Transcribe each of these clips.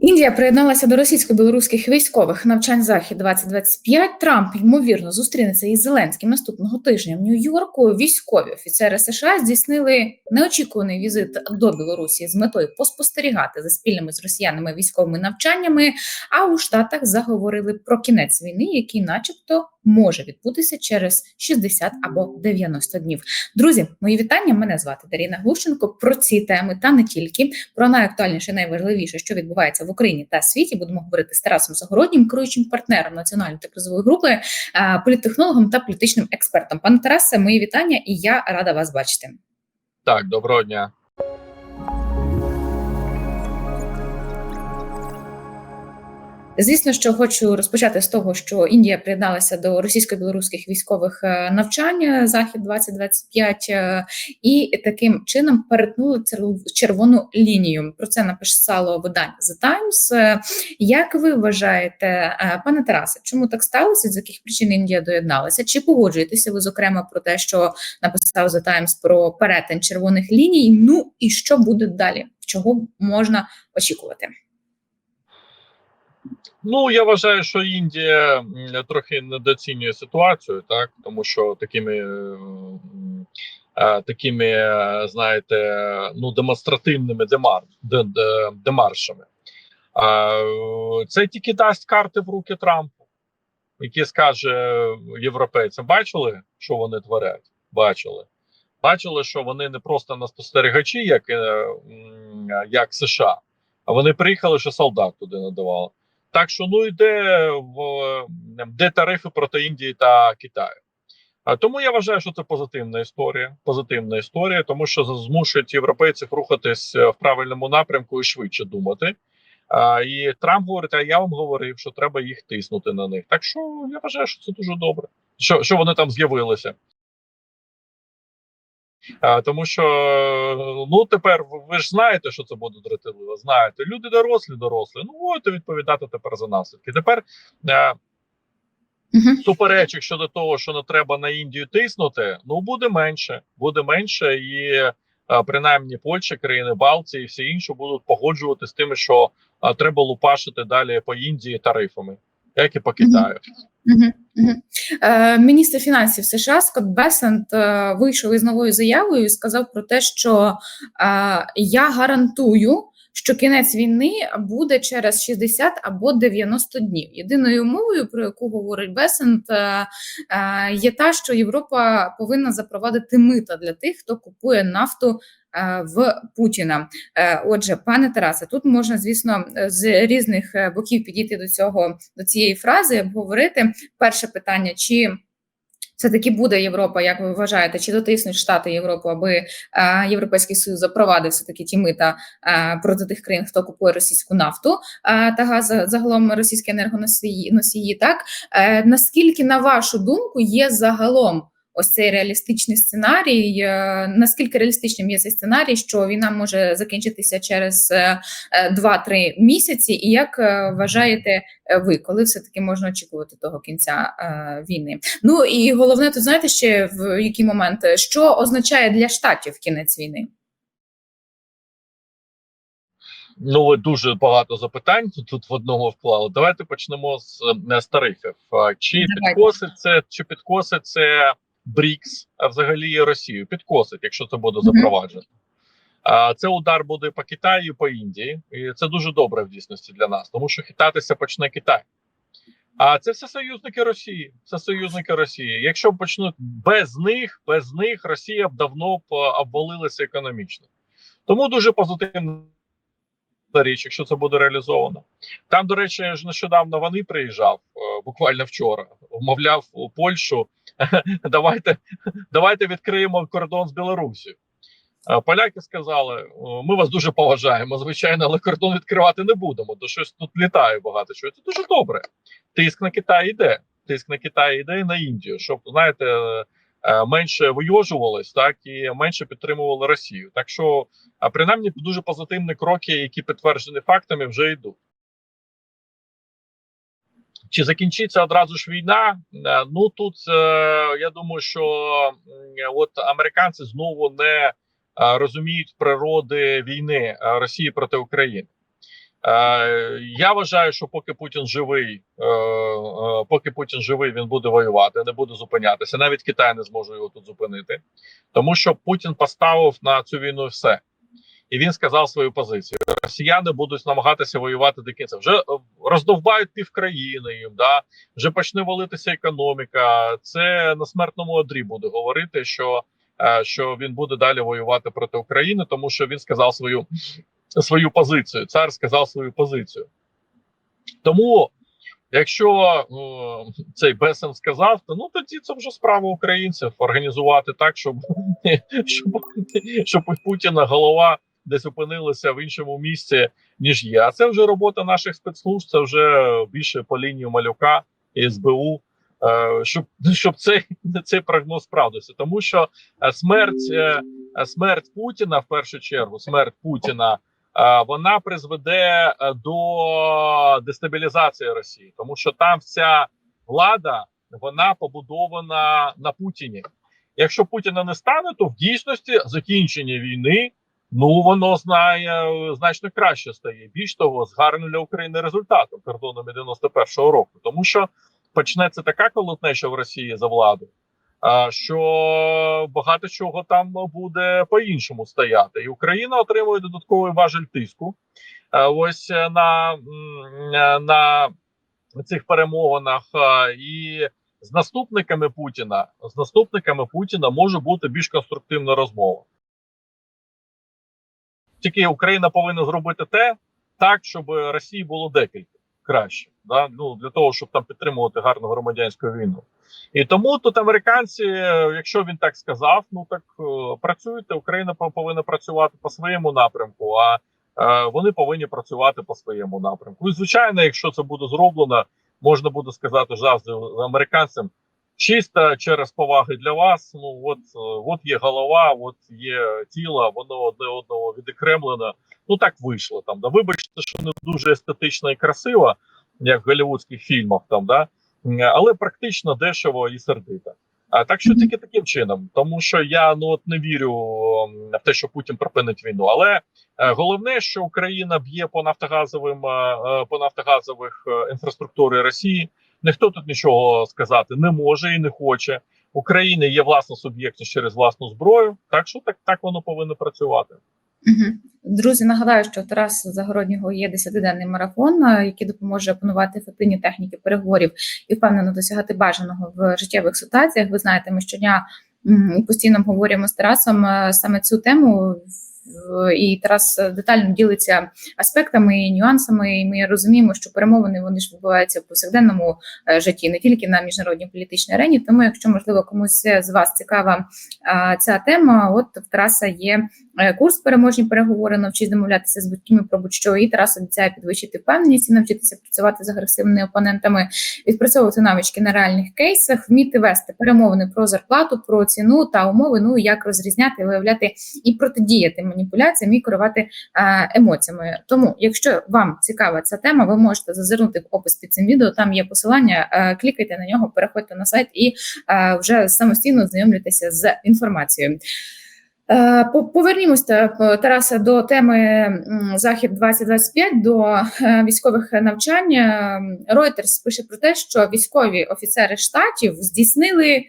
Індія приєдналася до російсько-білоруських військових навчань захід 2025 Трамп ймовірно зустрінеться із Зеленським наступного тижня в Нью-Йорку. Військові офіцери США здійснили неочікуваний візит до Білорусі з метою поспостерігати за спільними з росіянами військовими навчаннями. А у Штатах заговорили про кінець війни, який, начебто, може відбутися через 60 або 90 днів. Друзі, мої вітання. Мене звати Даріна Глущенко. Про ці теми та не тільки про найактуальніше, найважливіше, що відбувається в Україні та світі. Будемо говорити з Тарасом Загороднім, керуючим партнером національної та кризової групи, е, політтехнологом та політичним експертом. Пане Тарасе, мої вітання, і я рада вас бачити. Так, доброго дня. Звісно, що хочу розпочати з того, що Індія приєдналася до російсько-білоруських військових е, навчань захід 2025 е, і таким чином перетнули червону лінію. Про це написало видання The Times. Е, Як ви вважаєте, е, пане Тарасе, чому так сталося? З яких причин Індія доєдналася? Чи погоджуєтеся ви зокрема про те, що написав The Times про перетин червоних ліній? Ну і що буде далі? Чого можна очікувати? Ну я вважаю, що Індія трохи недооцінює ситуацію, так тому що такими е, е, такими, е, знаєте, ну демонстративними демар, де, де, демаршами. Це тільки дасть карти в руки Трампу, який скаже європейцям: бачили, що вони творять? Бачили. Бачили, що вони не просто на спостерігачі, як, як США, а вони приїхали, що солдат туди надавали. Так що ну йде в де тарифи проти Індії та Китаю. Тому я вважаю, що це позитивна історія. Позитивна історія, тому що змушують європейців рухатись е, в правильному напрямку і швидше думати. І Трамп говорить: а я вам говорив, що треба їх тиснути на них. Так що я вважаю, що це дуже добре. Що що вони там з'явилися. А, Тому що ну тепер ви- ж знаєте, що це буде дратівливо. Знаєте, люди дорослі, дорослі. Ну будете відповідати тепер за наслідки. Тепер е, Угу. суперечок щодо того, що не треба на Індію тиснути, ну буде менше, буде менше, і е, принаймні Польща, країни Балтії і всі інші будуть погоджувати з тим, що е, треба лупашити далі по Індії тарифами, як і по Китаю. Угу, міністр фінансів США Скотт Бесент е, вийшов із новою заявою і сказав про те, що е, я гарантую, що кінець війни буде через 60 або 90 днів. Єдиною умовою, про яку говорить Бесент, е, е, є та, що Європа повинна запровадити мита для тих, хто купує нафту. Е, В Путіна, Е, отже, пане Тарасе, тут можна, звісно, з різних е, боків підійти до цього до цієї фрази, обговорити перше питання: чи все таки буде Європа, як ви вважаєте, чи дотиснуть Штати Європу, аби Європейський Союз запровадив все таки ті мита проти тих країн, хто купує російську нафту та газ загалом російські енергоносії носії? Так наскільки на вашу думку є загалом? Ось цей реалістичний сценарій. е, Наскільки реалістичним є цей сценарій, що війна може закінчитися через е, е, 2-3 місяці, і як е, вважаєте е, ви, коли все таки можна очікувати того кінця е, війни? Ну і головне, тут знаєте ще в який момент, е, що означає для штатів кінець війни? Ну дуже багато запитань тут, тут в одного вклали. Давайте почнемо з, е, з тарифів. Чи підкосить це, чи підкосить це БРІКС, а взагалі Росію? Підкосить, якщо це буде запроваджено. А це удар буде по Китаю, по Індії, і це дуже добре в дійсності для нас, тому що хитатися почне Китай. А це все союзники Росії. Це союзники Росії. Якщо почнуть без них, без них Росія б давно б обвалилася економічно. Тому дуже позитивна річ, якщо це буде реалізовано. Там, до речі, ж нещодавно вони приїжджав е, буквально вчора. Вмовляв у Польщу. давайте, давайте відкриємо кордон з Білорусі. Е, Поляки сказали: ми вас дуже поважаємо, звичайно, але кордон відкривати не будемо. То щось тут літає багато чого. Це дуже добре. Тиск на Китай йде. Тиск на Китай йде і на Індію, щоб знаєте, менше вийожувалось, так і менше підтримували Росію. Так що, а принаймні, дуже позитивні кроки, які підтверджені фактами, вже йдуть. Чи закінчиться одразу ж війна? Е, Ну тут е, я думаю, що от американці знову не е, розуміють природи війни е, Росії проти України. Е, я вважаю, що поки Путін живий, е, е, поки Путін живий, він буде воювати, не буде зупинятися. Навіть Китай не зможе його тут зупинити, тому що Путін поставив на цю війну все, і він сказав свою позицію. Росіяни будуть намагатися воювати до кінця. Вже роздовбають півкраїни їм. Да вже почне валитися економіка. Це на смертному одрі буде говорити, що, що він буде далі воювати проти України, тому що він сказав свою свою позицію. Цар сказав свою позицію. Тому, якщо ну, цей Бесен сказав, то ну тоді це вже справа українців організувати так, щоб, щоб, щоб Путіна голова десь опинилася в іншому місці, ніж є. А це вже робота наших спецслужб, це вже більше по лінію малюка і СБУ. е, Щоб щоб цей цей прогноз справдився, тому що е, смерть е, смерть Путіна в першу чергу, смерть Путіна вона призведе е, до дестабілізації Росії, тому що там вся влада вона побудована на Путіні. Якщо Путіна не стане, то в дійсності закінчення війни ну воно знає е, значно краще стає. Більш того, з гарним для України результатом кордонами 91-го року, тому що почнеться така колотнеча в Росії за владу. Що багато чого там буде по-іншому стояти, і Україна отримує додатковий важель тиску. Ось е, на, е, на цих перемовинах, і з наступниками Путіна з наступниками Путіна може бути більш конструктивна розмова. Тільки Україна повинна зробити те так, щоб Росії було декілька краще, да? ну для того, щоб там підтримувати гарну громадянську війну. І тому тут американці, е, якщо він так сказав, ну так е, працюйте. Україна повинна працювати по своєму напрямку, а е, вони повинні працювати по своєму напрямку. І звичайно, якщо це буде зроблено, можна буде сказати завжди американцям. Чисто через поваги для вас. Ну от, от є голова, от є тіло, воно одне одного відокремлено. Ну так вийшло там. Да. Вибачте, що не дуже естетично і красиво, як в голівудських фільмах, там да але практично дешево і сердито. А так що тільки таким чином, тому що я ну от не вірю в те, що Путін припинить війну. Але е, головне, що Україна б'є по нафтогазовим е, е, по нафтогазових е, інфраструктури Росії. Ніхто тут нічого сказати не може і не хоче. України є власна суб'єктність через власну зброю. Так що так, так воно повинно працювати. Мгм. Друзі, нагадаю, що у Тараса Загороднього є 10-денний марафон, який допоможе опанувати ефективні техніки переговорів і впевнено досягати бажаного в життєвих ситуаціях. Ви знаєте, ми щодня постійно говоримо з Тарасом саме цю тему. В- І Тарас е, детально ділиться аспектами і нюансами. І ми розуміємо, що перемовини вони ж відбуваються в повсякденному е, житті, не тільки на міжнародній політичній арені. Тому, якщо можливо комусь з вас цікава ця тема, от в Тараса є е, курс переможні переговори, навчись домовлятися з батьками про будь-що. І Тарас обіцяє підвищити впевненість і навчитися працювати з агресивними опонентами, відпрацьовувати навички на реальних кейсах, вміти вести перемовини про зарплату, про ціну та умови. Ну як розрізняти, виявляти і протидіяти маніпуляціям і керувати е, емоціями. Тому, якщо вам цікава ця тема, ви можете зазирнути в опис під цим відео. Там є посилання, е, клікайте на нього, переходьте на сайт і е, вже самостійно знайомлюйтеся з інформацією. Повернімося Тараса до теми Захід 2025 до військових навчань. Reuters пише про те, що військові офіцери штатів здійснили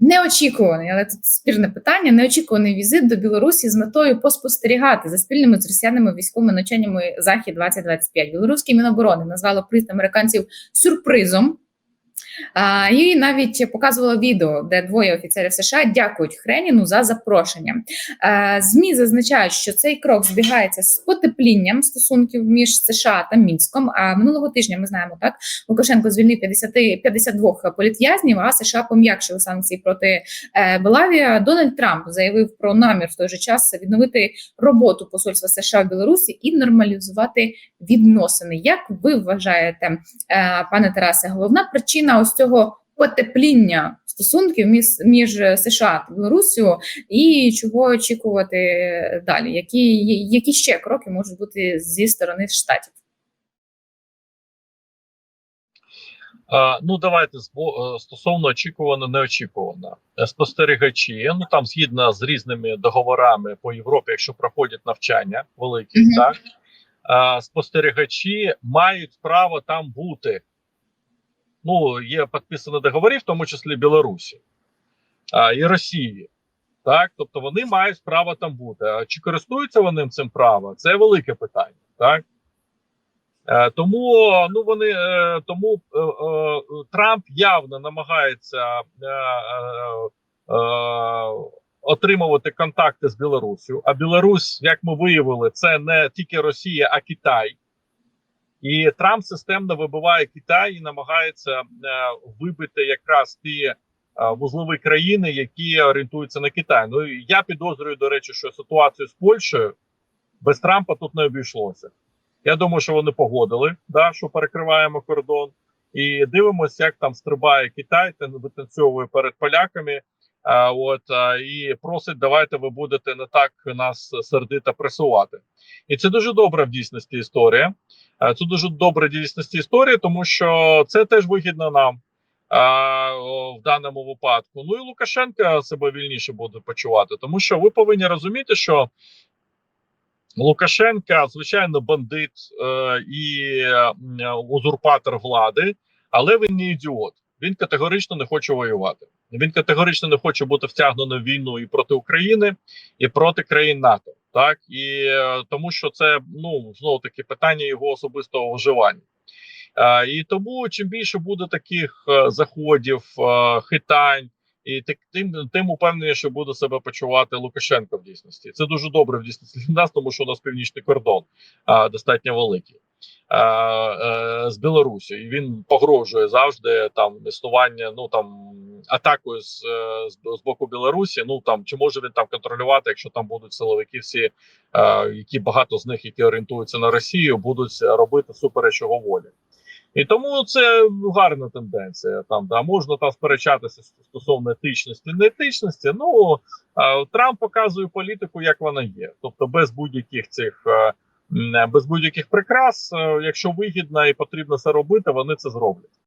неочікуваний, але тут спірне питання. Неочікуваний візит до Білорусі з метою поспостерігати за спільними з росіянами військовими навчаннями Захід 2025 Білоруські міноборони назвало приїзд американців сюрпризом. А, і навіть показувала відео, де двоє офіцерів США дякують Хреніну за запрошення. Е, ЗМІ зазначають, що цей крок збігається з потеплінням стосунків між США та Мінськом. А минулого тижня ми знаємо так, Лукашенко звільнив 50, 52 політв'язнів, а США пом'якшили санкції проти е, Белавія. Дональд Трамп заявив про намір в той же час відновити роботу посольства США в Білорусі і нормалізувати відносини. Як ви вважаєте, е, пане Тарасе, головна причина ось цього потепління стосунків між, між США та Білорусію, і чого очікувати далі? Які, які ще кроки можуть бути зі сторони штатів? Е, ну давайте е, стосовно очікувано, неочікувано. Е, Спостерігачі, ну там згідно з різними договорами по Європі, якщо проходять навчання великі, Мгм. так е, спостерігачі мають право там бути. Ну, є підписані договори, в тому числі Білорусі а, і Росії. Так, тобто вони мають право там бути. А чи користуються вони цим правом? Це велике питання. Так е, тому ну вони е, тому е, Трамп явно намагається отримувати контакти з Білорусю. А Білорусь, як ми виявили, це не тільки Росія, а Китай. І Трамп системно вибиває Китай і намагається е, вибити якраз ті е, вузлові країни, які орієнтуються на Китай. Ну я підозрюю, до речі, що ситуацію з Польщею без Трампа тут не обійшлося. Я думаю, що вони погодили, да, що перекриваємо кордон, і дивимося, як там стрибає Китай, та витанцьовує перед поляками. А, от і просить, давайте ви будете не так нас сердито пресувати. І це дуже добра в дійсності історія. Це дуже добра в дійсності історія, тому що це теж вигідно нам в даному випадку. Ну і Лукашенка себе вільніше буде почувати, тому що ви повинні розуміти, що Лукашенка, звичайно, бандит е, і е, узурпатор влади, але він не ідіот. Він категорично не хоче воювати. Він категорично не хоче бути втягнений в війну і проти України, і проти країн НАТО. Так і е, тому, що це ну знову таки питання його особистого виживання. Е, і тому чим більше буде таких е, заходів, е, хитань, і так тим тим упевненіше буде себе почувати Лукашенко в дійсності. Це дуже добре в дійсності для нас, тому що у нас північний кордон а, достатньо великий а, а, з Білорусі, і він погрожує завжди там існування. Ну там атакою з, з з боку Білорусі. Ну там чи може він там контролювати, якщо там будуть силовики, всі а, які багато з них, які орієнтуються на Росію, будуть робити супереч його волі. І тому це гарна тенденція. Там да можна там сперечатися стосовно етичності, не етичності. Ну Трамп показує політику, як вона є, тобто без будь-яких цих без будь-яких прикрас, якщо вигідно і потрібно це робити, вони це зроблять.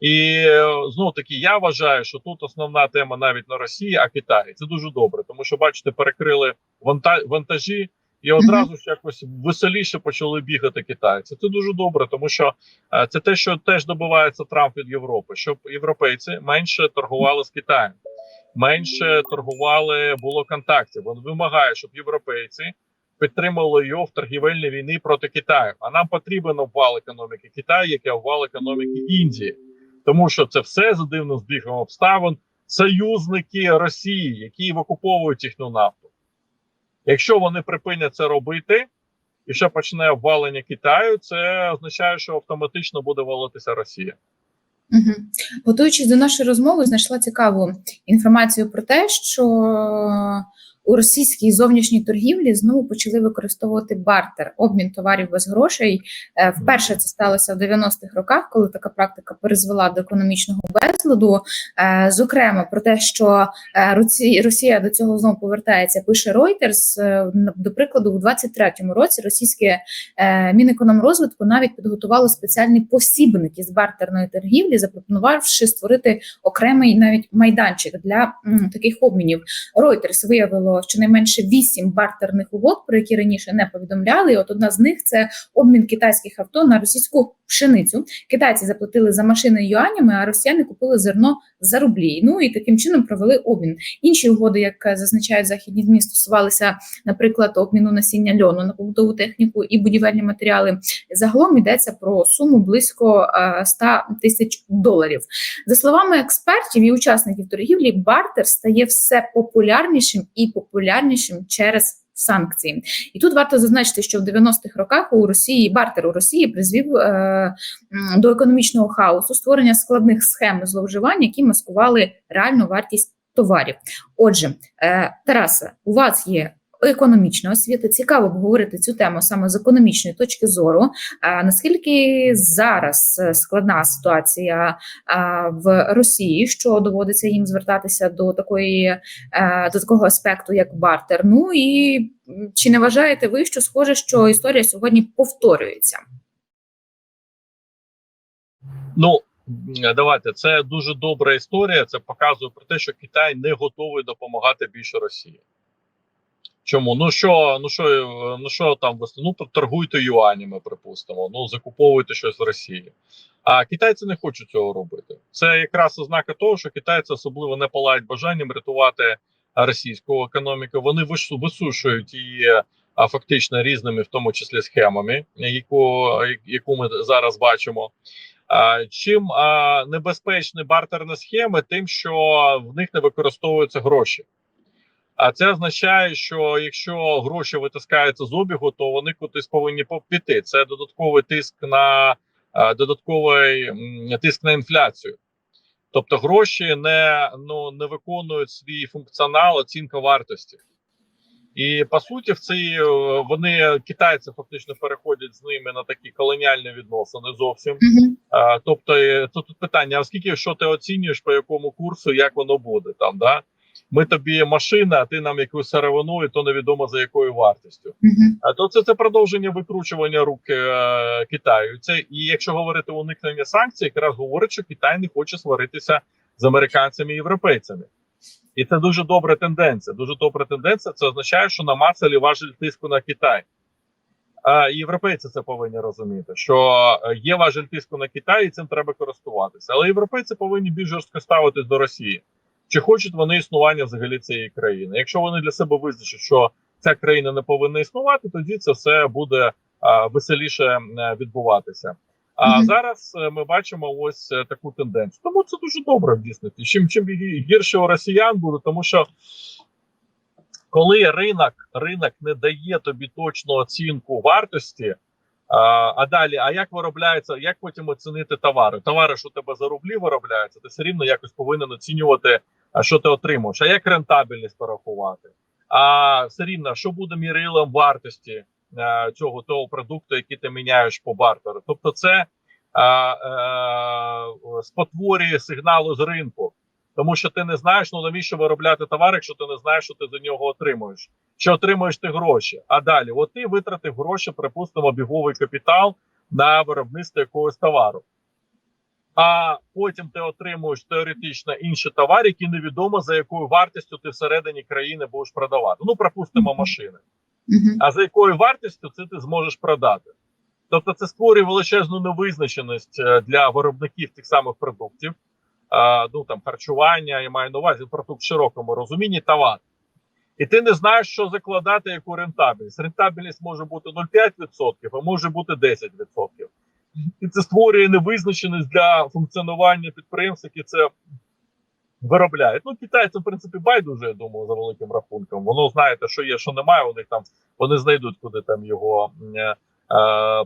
І знову таки я вважаю, що тут основна тема навіть не Росія, а Китай. Це дуже добре, тому що бачите, перекрили вантажі. І одразу ж якось веселіше почали бігати китайці. Це дуже добре, тому що е, це те, що теж добивається Трамп від Європи, щоб європейці менше торгували з Китаєм, менше торгували було контактів. Він вимагає, щоб європейці підтримали його в торгівельній війні проти Китаю. А нам потрібен обвал економіки Китаю, як і обвал економіки Індії, тому що це все за дивним збігом обставин. Союзники Росії, які викуповують їхню нафту. Якщо вони припинять це робити, і ще почне обвалення Китаю, це означає, що автоматично буде валитися Росія. Угу. Готуючись до нашої розмови, знайшла цікаву інформацію про те, що у російській зовнішній торгівлі знову почали використовувати бартер, обмін товарів без грошей. Вперше це сталося в 90-х роках, коли така практика призвела до економічного безладу. Зокрема, про те, що Росія до цього знову повертається, пише Reuters. До прикладу, у 23-му році російське Мінекономрозвитку навіть підготувало спеціальний посібник із бартерної торгівлі, запропонувавши створити окремий навіть майданчик для таких обмінів. Reuters виявило щонайменше вісім бартерних угод, про які раніше не повідомляли. І От одна з них це обмін китайських авто на російську пшеницю. Китайці заплатили за машини юанями, а росіяни купили зерно за рублі. Ну і таким чином провели обмін. Інші угоди, як зазначають західні змі, стосувалися, наприклад, обміну насіння льону на побутову техніку і будівельні матеріали. Загалом йдеться про суму близько 100 тисяч доларів. За словами експертів і учасників торгівлі, бартер стає все популярнішим і популярнішим через. Санкції, і тут варто зазначити, що в 90-х роках у Росії бартер у Росії призвів е, до економічного хаосу, створення складних схем зловживань, які маскували реальну вартість товарів. Отже, е, Тараса, у вас є економічна освіта. Цікаво обговорити цю тему саме з економічної точки зору. Наскільки зараз складна ситуація в Росії, що доводиться їм звертатися до такої до такого аспекту, як бартер? Ну і чи не вважаєте ви, що схоже, що історія сьогодні повторюється? Ну давайте це дуже добра історія. Це показує про те, що Китай не готовий допомагати більше Росії. Чому? Ну що, ну що, е, ну що там вести? Ну, торгуйте юанями, припустимо. Ну, закуповуйте щось в Росії. А китайці не хочуть цього робити. Це якраз ознака того, що китайці особливо не палають бажанням рятувати російську економіку. Вони висушують її а, фактично різними, в тому числі схемами, яку, яку ми зараз бачимо. А, чим а, небезпечні бартерні схеми, тим, що в них не використовуються гроші. А це означає, що якщо гроші витискаються з обігу, то вони кудись повинні піти. Це додатковий тиск на додатковий тиск на інфляцію. Тобто гроші не, ну, не виконують свій функціонал, оцінка вартості. І по суті, в цій е, вони китайці фактично переходять з ними на такі колоніальні відносини зовсім. Мгм. А, тобто, е, тут питання: а скільки що ти оцінюєш, по якому курсу, як воно буде там? Да? Ми тобі машина, а ти нам якусь сировину, і то невідомо за якою вартістю. Мгм. А то це, це продовження викручування рук е, Китаю. Це і якщо говорити уникнення санкцій, якраз говорить, що Китай не хоче сваритися з американцями і європейцями. І це дуже добра тенденція. Дуже добра тенденція. Це означає, що намацали важель тиску на Китай. А європейці це повинні розуміти, що е, є важель тиску на Китай, і цим треба користуватися. Але європейці повинні більш жорстко ставитись до Росії. Чи хочуть вони існування взагалі цієї країни? Якщо вони для себе визначать, що ця країна не повинна існувати, тоді це все буде а, веселіше відбуватися. А Мгм. зараз е, ми бачимо ось е, таку тенденцію. Тому це дуже добре в дійсності. Чим чим гірше у росіян буде, тому що коли ринок, ринок не дає тобі точну оцінку вартості. А, а далі, а як виробляється, як потім оцінити товари? Товари, що у тебе за рублі виробляються, ти все рівно якось повинен оцінювати, що ти отримуєш. А як рентабельність порахувати? А все рівно, що буде мірилом вартості е, цього того продукту, який ти міняєш по бартеру? Тобто, це е, е, спотворює сигнали з ринку, тому що ти не знаєш, ну навіщо виробляти товар, якщо ти не знаєш, що ти за нього отримуєш. Що отримуєш ти гроші? А далі, от ти витратив гроші, припустимо, біговий капітал на виробництво якогось товару. А потім ти отримуєш теоретично інший товар, який невідомо за якою вартістю ти всередині країни будеш продавати. Ну, припустимо, машини. А за якою вартістю це ти зможеш продати? Тобто, це створює величезну невизначеність е, для виробників тих самих продуктів, а, ну там харчування, я маю на увазі продукт в широкому розумінні товар. І ти не знаєш, що закладати, яку рентабельність. Рентабельність може бути 0,5%, а може бути 10%. І це створює невизначеність для функціонування підприємств, які це виробляють. Ну, китайцям, в принципі, байдуже, я думаю, за великим рахунком. Воно знаєте, що є, що немає. Них там вони знайдуть, куди там його е, е,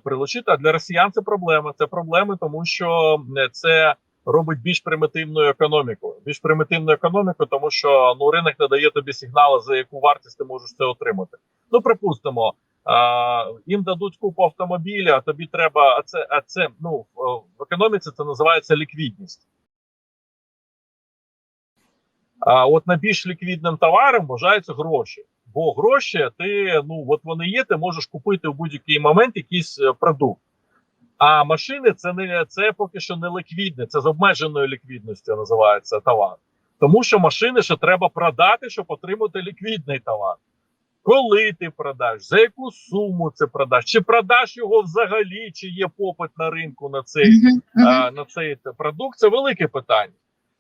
прилучити. А для росіян це проблема. Це проблеми, тому що це робить більш примітивною економікою. Більш примітивною економікою, тому що ну ринок не дає тобі сигналу, за яку вартість ти можеш це отримати. Ну, припустимо. Їм дадуть купу автомобіля, а тобі треба. А це, а це ну в- в економіці це називається ліквідність. А от найбільш ліквідним товаром вважаються гроші. Бо гроші, ти ну от вони є, ти можеш купити в будь-який момент якийсь е, продукт. А машини це не це поки що не ліквідне, це з обмеженою ліквідністю називається товар. Тому що машини ще треба продати, щоб отримати ліквідний товар. Коли ти продаш, за яку суму це продаш, чи продаш його взагалі, чи є попит на ринку на цей а, на цей продукт, це велике питання.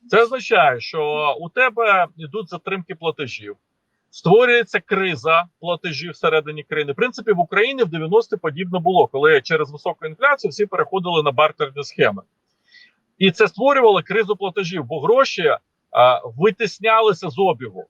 Це означає, що у тебе йдуть затримки платежів, створюється криза платежів всередині країни. В принципі, в Україні в 90-ті подібно було, коли через високу інфляцію всі переходили на бартерні схеми. І це створювало кризу платежів, бо гроші а, витіснялися з обігу.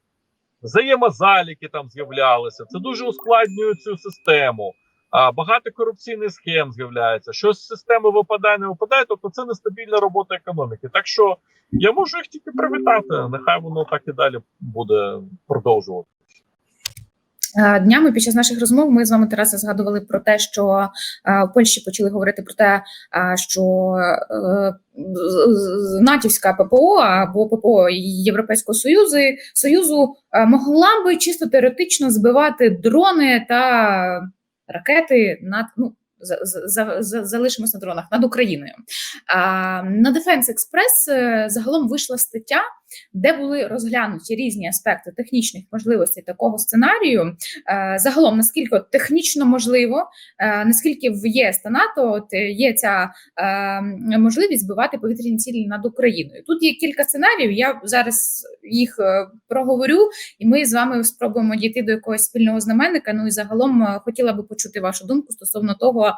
Взаємозаліки там з'являлися. Це дуже ускладнює цю систему. А, багато корупційних схем з'являється. Щось з системи випадає, не випадає. Тобто це нестабільна робота економіки. Так що я можу їх тільки привітати. Нехай воно так і далі буде продовжувати. Е, Днями під час наших розмов ми з вами Тарасе згадували про те, що е, в Польщі почали говорити про те, е, що натівська ППО або ППО Європейського Союзу Союзу могла би чисто теоретично збивати дрони та ракети над ну. за- за- за- за- Залишимось на дронах над Україною. А, на Defense Express загалом вийшла стаття, де були розглянуті різні аспекти технічних можливостей такого сценарію. Е, Загалом, наскільки технічно можливо, е, наскільки в ЄС та НАТО от є ця е, можливість збивати повітряні цілі над Україною. Тут є кілька сценаріїв. Я зараз їх проговорю, і ми з вами спробуємо дійти до якогось спільного знаменника. Ну і загалом хотіла би почути вашу думку стосовно того,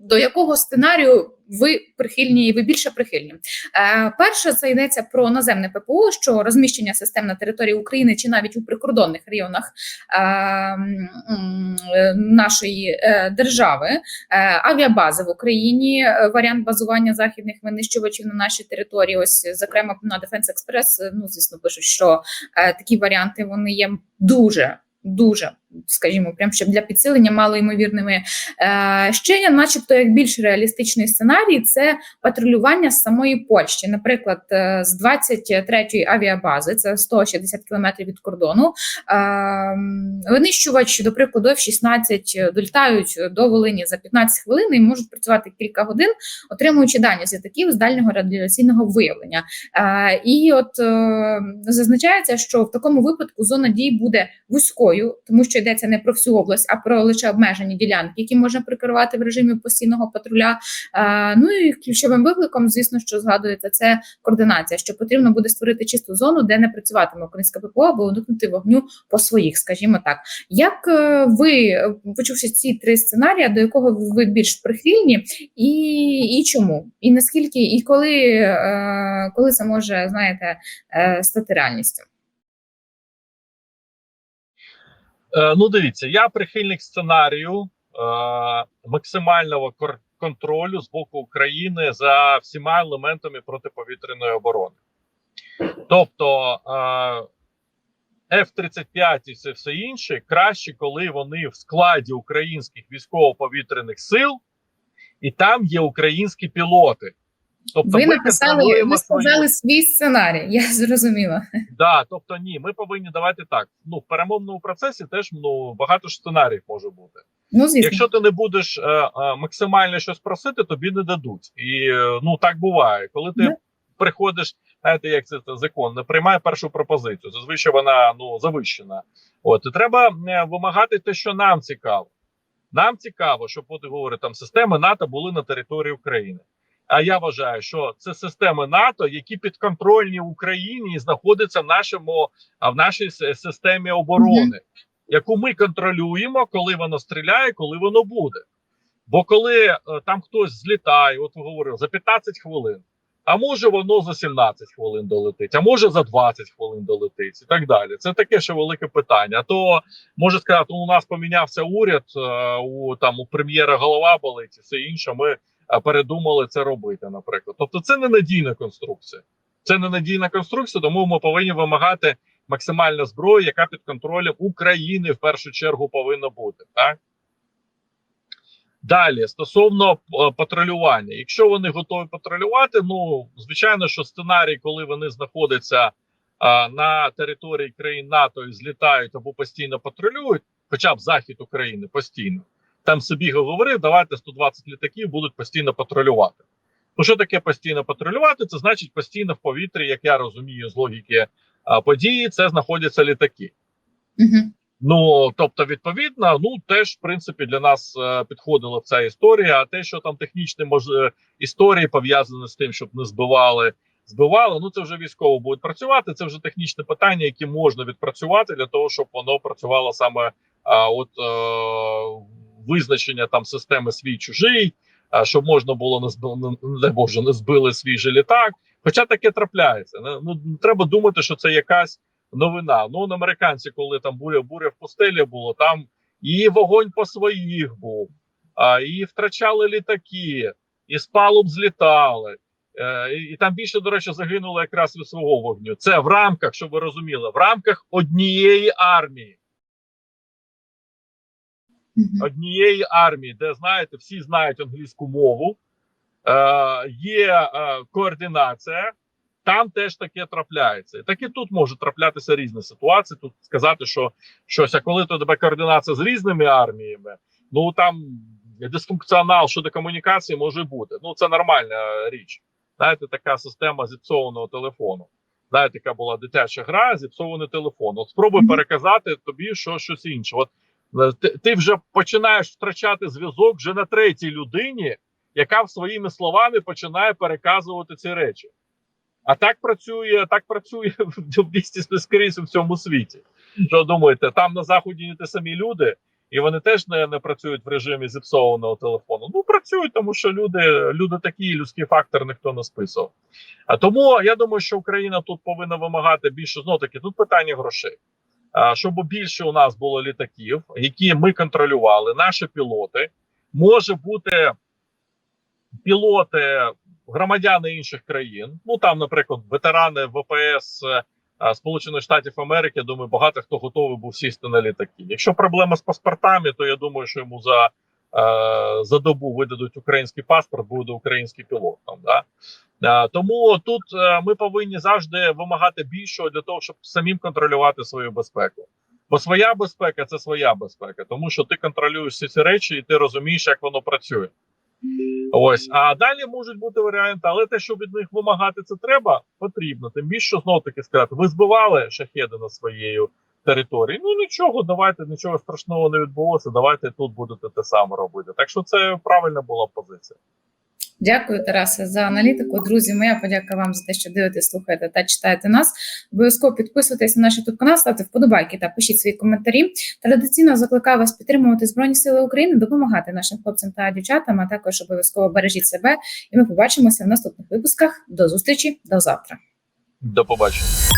до якого сценарію ви прихильні, ви більше прихильні. Е, Перше, це йдеться про наземне ППО, що розміщення систем на території України чи навіть у прикордонних районах е, е, нашої держави, авіабази в Україні, варіант базування західних винищувачів на нашій території. Ось, зокрема, на Defense Express, ну звісно, пишуть, що такі варіанти вони є дуже. Дуже, скажімо, прям щоб для підсилення малоймовірними. Е, ще начебто, як більш реалістичний сценарій, це патрулювання з самої Польщі. Наприклад, е, з 23-ї авіабази, це 160 кілометрів від кордону. Е, винищувач, до прикладу, F-16 долітають до Волині за 15 хвилин і можуть працювати кілька годин, отримуючи дані з літаків з дальнього радіаційного виявлення. І от зазначається, що в такому випадку зона дій буде вузькою, тому що йдеться не про всю область, а про лише обмежені ділянки, які можна прикерувати в режимі постійного патруля. Ну і ключовим викликом, звісно, що згадується, це координація, що потрібно буде створити чисту зону, де не працюватиме українська ППО, або уникнути вогню по своїх, скажімо так. Як е, ви, почувши ці три сценарії, до якого ви більш прихильні, і, і чому? І наскільки, і коли, е, коли це може, знаєте, е, стати реальністю? Ну, дивіться, я прихильник сценарію е, максимального контролю з боку України за всіма елементами протиповітряної оборони. Тобто е, F-35 і це все інше краще, коли вони в складі українських військово-повітряних сил, і там є українські пілоти. Тобто ви ми написали, ви сказали свій сценарій, я зрозуміла. Да, тобто ні, ми повинні давати так. Ну, в перемовному процесі теж ну багато ж сценаріїв може бути. Ну, звісно. Якщо ти не будеш е, е, максимально щось просити, тобі не дадуть. І е, ну так буває. Коли ти Да. приходиш, знаєте, як це, це закон, не приймає першу пропозицію. Зазвичай вона ну завищена. От і треба е, вимагати те, що нам цікаво. Нам цікаво, щоб от говорю, там системи НАТО були на території України. А я вважаю, що це системи НАТО, які підконтрольні Україні і знаходяться в нашому а в нашій системі оборони, яку ми контролюємо, коли воно стріляє, коли воно буде. Бо коли е, там хтось злітає, от ви говорили, за 15 хвилин, а може воно за 17 хвилин долетить, а може за 20 хвилин долетить, і так далі. Це таке ще велике питання. А то може сказати, у нас помінявся уряд, е, у там у прем'єра голова болить і все інше. Ми передумали це робити, наприклад. Тобто, це ненадійна конструкція. Це ненадійна конструкція, тому ми повинні вимагати максимальна зброя, яка під контролем України в першу чергу повинна бути. Так далі стосовно е, патрулювання, якщо вони готові патрулювати, ну звичайно, що сценарій, коли вони знаходяться а, на території країн НАТО і злітають або постійно патрулюють, хоча б захід України постійно. Там собі говорив, давайте 120 літаків будуть постійно патрулювати. Ну, що таке постійно патрулювати? Це значить постійно в повітрі, як я розумію, з логіки а, події, це знаходяться літаки. Угу. Ну тобто, відповідно, ну теж в принципі для нас е, підходила ця історія. А те, що там технічні мож... е, історії пов'язані з тим, щоб не збивали, збивали. Ну це вже військово будуть працювати. Це вже технічне питання, які можна відпрацювати для того, щоб воно працювало саме а, от е, визначення там системи свій чужий, щоб можна було не збили, не дай Боже, не збили свій же літак. Хоча таке трапляється. Ну треба думати, що це якась новина. Ну, американці, коли там буря, буря в пустелі було, там і вогонь по своїх був, а, і втрачали літаки, і з палуб злітали. Е, і там більше, до речі, загинуло якраз від свого вогню. Це в рамках, щоб ви розуміли, в рамках однієї армії. Однієї армії, де знаєте, всі знають англійську мову, е, є е, координація. Там теж таке трапляється. Так і тут може траплятися різні ситуації. Тут сказати, що щось, а коли то тебе координація з різними арміями, ну там дисфункціонал щодо комунікації може бути. Ну це нормальна річ. знаєте, така система зіпсованого телефону. Знаєте, яка була дитяча гра, зіпсований телефон. От спробуй переказати тобі що, щось інше. От ти, ти вже починаєш втрачати зв'язок вже на третій людині, яка своїми словами починає переказувати ці речі. А так працює, так працює в скрізь у всьому світі. Що думаєте, там на заході не ті самі люди, і вони теж не, не працюють в режимі зіпсованого телефону. Ну працюють, тому що люди, люди такі, людський фактор ніхто не списував. А тому я думаю, що Україна тут повинна вимагати більше знов таки. Тут питання грошей. Щоб більше у нас було літаків, які ми контролювали, наші пілоти. Може бути пілоти, громадяни інших країн. Ну там, наприклад, ветерани ВПС е, Сполучених Штатів Америки. Думаю, багато хто готовий був сісти на літаки. Якщо проблема з паспортами, то я думаю, що йому за, е, за добу видадуть український паспорт, буде український пілот. Там да Е, тому тут е, ми повинні завжди вимагати більшого для того, щоб самим контролювати свою безпеку. Бо своя безпека це своя безпека, тому що ти контролюєш всі ці речі, і ти розумієш, як воно працює. Ось, а далі можуть бути варіанти, але те, що від них вимагати це треба, потрібно. Тим більше знов таки сказати, ви збивали шахеди на своєю території. Ну нічого, давайте нічого страшного не відбулося. Давайте тут будете те саме робити. Так що це правильна була позиція. Дякую, Тарасе, за аналітику. Друзі, моя подяка вам за те, що дивитесь, слухаєте та читаєте нас. Обов'язково підписуйтесь на наш YouTube канал, ставте вподобайки та пишіть свої коментарі. Традиційно закликаю вас підтримувати Збройні Сили України, допомагати нашим хлопцям та дівчатам, а також обов'язково бережіть себе. І ми побачимося в наступних випусках. До зустрічі, до завтра. До побачення.